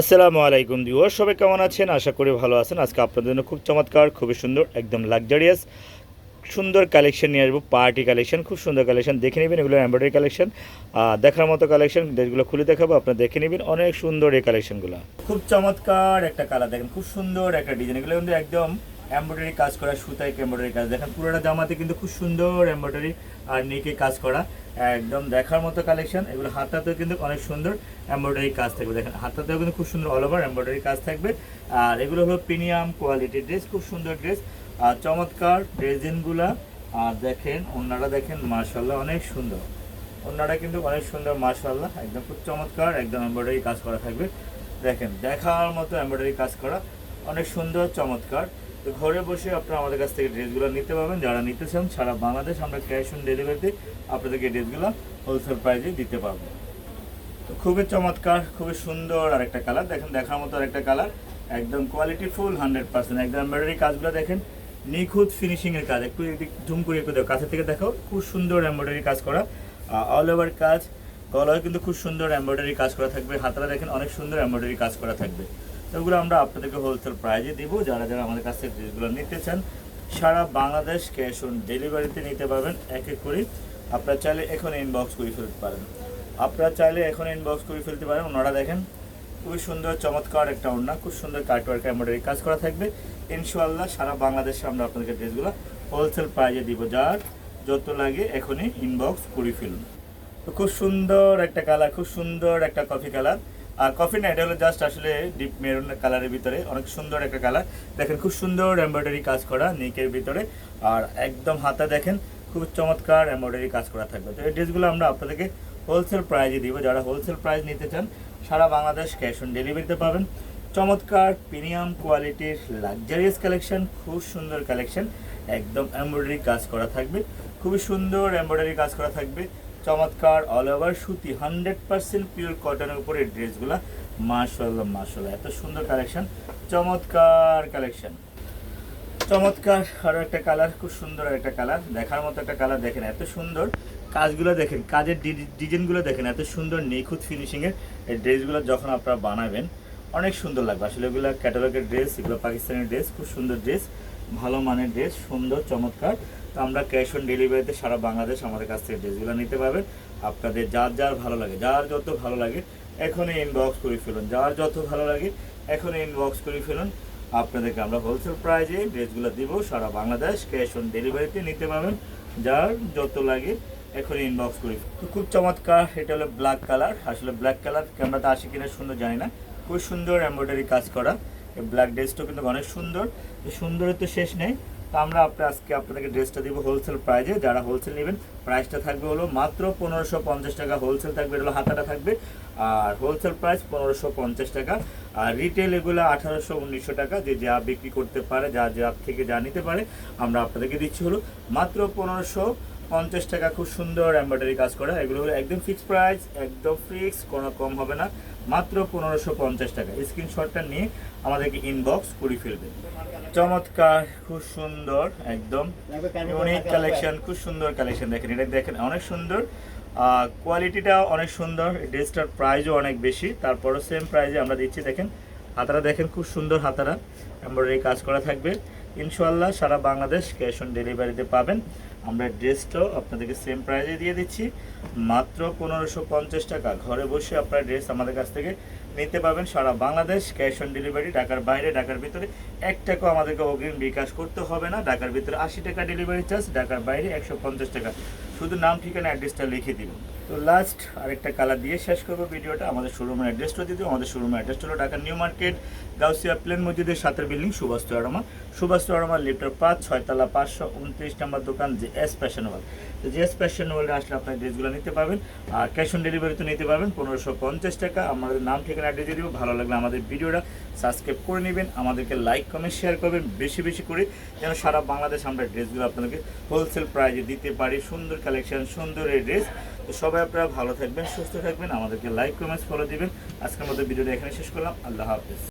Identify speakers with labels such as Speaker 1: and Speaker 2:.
Speaker 1: আসসালামু আলাইকুম দিওয়ার সবাই কেমন আছেন? আশা করি ভালো আছেন। আজকে আপনাদের জন্য খুব চমৎকার, খুবই সুন্দর, একদম লাক্সারিয়াস সুন্দর কালেকশন নিয়ে আসব পার্টি কালেকশন খুব সুন্দর কালেকশন দেখে নেবেন এগুলো এমব্রয়ডারি কালেকশন দেখার মতো কালেকশন যেগুলো খুলে দেখাবো, আপনারা দেখে নেবেন অনেক সুন্দর এই কালেকশনগুলো খুব চমৎকার একটা কালার দেখেন, খুব সুন্দর একটা ডিজাইন এগুলো কিন্তু একদম এমব্রয়ডারি কাজ করা, সুতায় এমব্রয়ডারি কাজ। দেখেন, পুরোটা জামাতে কিন্তু খুব সুন্দর এমব্রয়ডারি আর নেকে কাজ করা। একদম দেখার মতো কালেকশন এগুলো হাতাতেও কিন্তু অনেক সুন্দর এমব্রয়ডারি কাজ থাকবে। দেখেন, হাতাতেও কিন্তু খুব সুন্দর অল ওভার এমব্রয়ডারি কাজ থাকবে। আর এগুলো হলো প্রিমিয়াম কোয়ালিটির ড্রেস খুব সুন্দর ড্রেস আর চমৎকার ড্রেসিনগুলা আর দেখেন ওনারা দেখেন মার্শাল্লাহ অনেক সুন্দর। ওনারা কিন্তু অনেক সুন্দর মার্শাল্লাহ একদম খুব চমৎকার, একদম এমব্রয়ডারি কাজ করা থাকবে। দেখেন, দেখার মতো এমব্রয়ডারি কাজ করা, অনেক সুন্দর, চমৎকার। তো ঘরে বসে আপনারা আমাদের কাছ থেকে ড্রেসগুলো নিতে পারবেন। যারা নিতে চান, সারা বাংলাদেশ আমরা ক্যাশ অন ডেলিভারিতে আপনাদেরকে ড্রেসগুলো হোলসেল প্রাইসে দিতে পারব। তো খুবই চমৎকার, খুবই সুন্দর আর একটা কালার দেখেন, দেখার মতো আরেকটা কালার একদম কোয়ালিটি ফুল হান্ড্রেড পার্সেন্ট একদম এমব্রয়ডারি কাজগুলো দেখেন, নিখুঁত ফিনিশিংয়ের কাজ। একটু ঝুম করে, একটু দেখো কাছে থেকে দেখো খুব সুন্দর এমব্রয়ডারি কাজ করা। অল ওভার কাজ। গলায় কিন্তু খুব সুন্দর এমব্রয়ডারি কাজ করা থাকবে। হাতরা দেখেন, অনেক সুন্দর এমব্রয়ডারি কাজ করা থাকবে। ওগুলো আমরা আপনাদেরকে হোলসেল প্রাইজে দিব। যারা যারা আমাদের কাছ থেকে ড্রেসগুলো নিতে চান, সারা বাংলাদেশ ক্যাশ অন ডেলিভারিতে নিতে পারবেন এক এক করে। আপনারা চাইলে এখন ইনবক্স করে ফেলতে পারেন। আপনারা চাইলে এখন ইনবক্স করে ফেলতে পারেন। ওনারা দেখেন, খুবই সুন্দর, চমৎকার একটা ওড়না খুব সুন্দর কাটওয়ার্ক এমব্রয়ডারি কাজ করা থাকবে। ইনশাল্লাহ সারা বাংলাদেশে আমরা আপনাদেরকে ড্রেসগুলো হোলসেল প্রাইজে দিব। যার যত লাগে এখনই ইনবক্স করে ফেলুন। খুব সুন্দর একটা কালার খুব সুন্দর একটা কফি কালার আর কফি না এটা হলো জাস্ট আসলে ডিপ মেরুন কালারের ভিতরে, অনেক সুন্দর একটা কালার দেখেন খুব সুন্দর এমব্রয়ডারি কাজ করা নিকের ভিতরে। আর একদম হাতা দেখেন খুব চমৎকার এমব্রয়ডারি কাজ করা থাকবে। তো এই ড্রেসগুলো আমরা আপনাদেরকে হোলসেল প্রাইজে দিব। যারা হোলসেল প্রাইজ নিতে চান, সারা বাংলাদেশ ক্যাশ অন ডেলিভারিতে পাবেন। চমৎকার প্রিমিয়াম কোয়ালিটির লাক্সারিয়াস কালেকশন খুব সুন্দর কালেকশন একদম এমব্রয়ডারি কাজ করা থাকবে। খুবই সুন্দর এমব্রয়ডারি কাজ করা থাকবে। চমৎকার অল ওভার সুতি হান্ড্রেড পার্সেন্ট পিওর কটনের উপরে ড্রেসগুলো মাশাল্লাহ মাশাল্লাহ এত সুন্দর কালেকশন চমৎকার কালেকশন চমৎকার আরও একটা কালার খুব সুন্দর একটা কালার দেখার মতো একটা কালার দেখেন, এত সুন্দর। কাজগুলো দেখেন, কাজের ডিজাইনগুলো দেখেন, এত সুন্দর, নিখুঁত ফিনিশিংয়ের এই ড্রেসগুলো যখন আপনারা বানাবেন, অনেক সুন্দর লাগবে। আসলে এগুলো ক্যাটালগের ড্রেস এগুলো পাকিস্তানের ড্রেস খুব সুন্দর ড্রেস ভালো মানের ড্রেস সুন্দর, চমৎকার। তো আমরা ক্যাশ অন ডেলিভারিতে সারা বাংলাদেশ আমাদের কাছ থেকে ড্রেসগুলো নিতে পারবেন আপনাদের যার যার ভালো লাগে, যার যত ভালো লাগে, এখনই ইনবক্স করে ফেলুন। যার যত ভালো লাগে, এখনই ইনবক্স করে ফেলুন। আপনাদেরকে আমরা হোলসেল প্রাইজে ড্রেসগুলো দিব, সারা বাংলাদেশ ক্যাশ অন ডেলিভারিতে নিতে পারবেন। যার যত লাগে এখন ইনবক্স করি তো খুব চমৎকার, এটা হলো ব্ল্যাক কালার আসলে ব্ল্যাক কালার ক্যামেরাতে আসে কিনা সুন্দর জানি না। খুব সুন্দর এমব্রয়ডারি কাজ করা। এই ব্ল্যাক ড্রেসটাও কিন্তু অনেক সুন্দর। সুন্দরের তো শেষ নেই। তো আমরা আপনার আজকে আপনাদেরকে ড্রেসটা দিব হোলসেল প্রাইজে যারা হোলসেল নেবেন প্রাইসটা থাকবে হলো মাত্র পনেরোশো পঞ্চাশ টাকা। হোলসেল থাকবে, এটা হলো হাতাটা থাকবে। আর হোলসেল প্রাইস পনেরোশো পঞ্চাশ টাকা। আর রিটেল এগুলো আঠারোশো উনিশশো টাকা। যে যা বিক্রি করতে পারে, যা যা থেকে যা নিতে পারে, আমরা আপনাদেরকে দিচ্ছি হলো মাত্র পনেরোশো পঞ্চাশ টাকা খুব সুন্দর এমব্রয়ডারি কাজ করা। এগুলো হলো একদম ফিক্সড প্রাইস একদম ফিক্স কোনো কম হবে না। মাত্র পনেরোশো পঞ্চাশ টাকা। স্ক্রিনশটটা নিয়ে আমাদেরকে ইনবক্স করে ফেলবেন চমৎকার, খুব সুন্দর, একদম ইউনিক কালেকশন খুব সুন্দর কালেকশন দেখেন। এটা দেখেন, অনেক সুন্দর। কোয়ালিটিটা অনেক সুন্দর। ড্রেসটার প্রাইসও অনেক বেশি। তারপরও সেম প্রাইজে আমরা দিচ্ছি, দেখেন। হাতারা দেখেন, খুব সুন্দর হাতারা এমব্রয়ডারি কাজ করা থাকবে। ইনশাল্লাহ সারা বাংলাদেশ ক্যাশ অন ডেলিভারিতে পাবেন। আমরা ড্রেসটাও আপনাদেরকে সেম প্রাইজে দিয়ে দিচ্ছি। মাত্র পনেরোশো পঞ্চাশ টাকা। ঘরে বসে আপনারা ড্রেস আমাদের কাছ থেকে নিতে পাবেন সারা বাংলাদেশ ক্যাশ অন ডেলিভারি, ঢাকার বাইরে, ঢাকার ভিতরে। এক টাকাও আমাদেরকে অগ্রিম বিকাশ করতে হবে না। ঢাকার ভিতরে আশি টাকা ডেলিভারি চার্জ ঢাকার বাইরে একশো পঞ্চাশ টাকা। শুধু নাম, ঠিকানা অ্যাড্রেসটা লিখে দিন তো লাস্ট আরেকটা কালার দিয়ে শেষ করব ভিডিওটা। আমাদের শোরুমের অ্যাড্রেসটা দিও। আমাদের শোরুমের অ্যাড্রেসটা হলো ঢাকার নিউ মার্কেট গাউসিয়া প্লেন মসজিদের সাতের বিল্ডিং সুভাষ আড়মা সুভাষ আড়মা লিফটার পাঁচ, ছয়তলা পাঁচশো উনত্রিশ নম্বর দোকান, যে এস ফ্যাশন ওয়াল তো যে এস ফ্যাশন ওয়ালে আসলে আপনার ড্রেসগুলো নিতে পারবেন। আর ক্যাশ অন ডেলিভারি তো নিতে পারবেন পনেরোশো পঞ্চাশ টাকা। আমাদের নাম, ঠিকানা অ্যাড্রেস দিয়ে দিব। ভালো লাগলে আমাদের ভিডিওটা সাবস্ক্রাইব করে নেবেন। আমাদেরকে লাইক কমেন্ট শেয়ার করবেন বেশি বেশি করে। যেন সারা বাংলাদেশ আমরা ড্রেসগুলো আপনাদেরকে হোলসেল প্রাইজে দিতে পারি। সুন্দর কালেকশন সুন্দর এই ড্রেস তো সবাই আপনারা ভালো থাকবেন, সুস্থ থাকবেন, আমাদেরকে লাইক কমেন্টস ফলো দিবেন। আজকের মতো ভিডিওটা এখানে শেষ করলাম। আল্লাহ হাফেজ।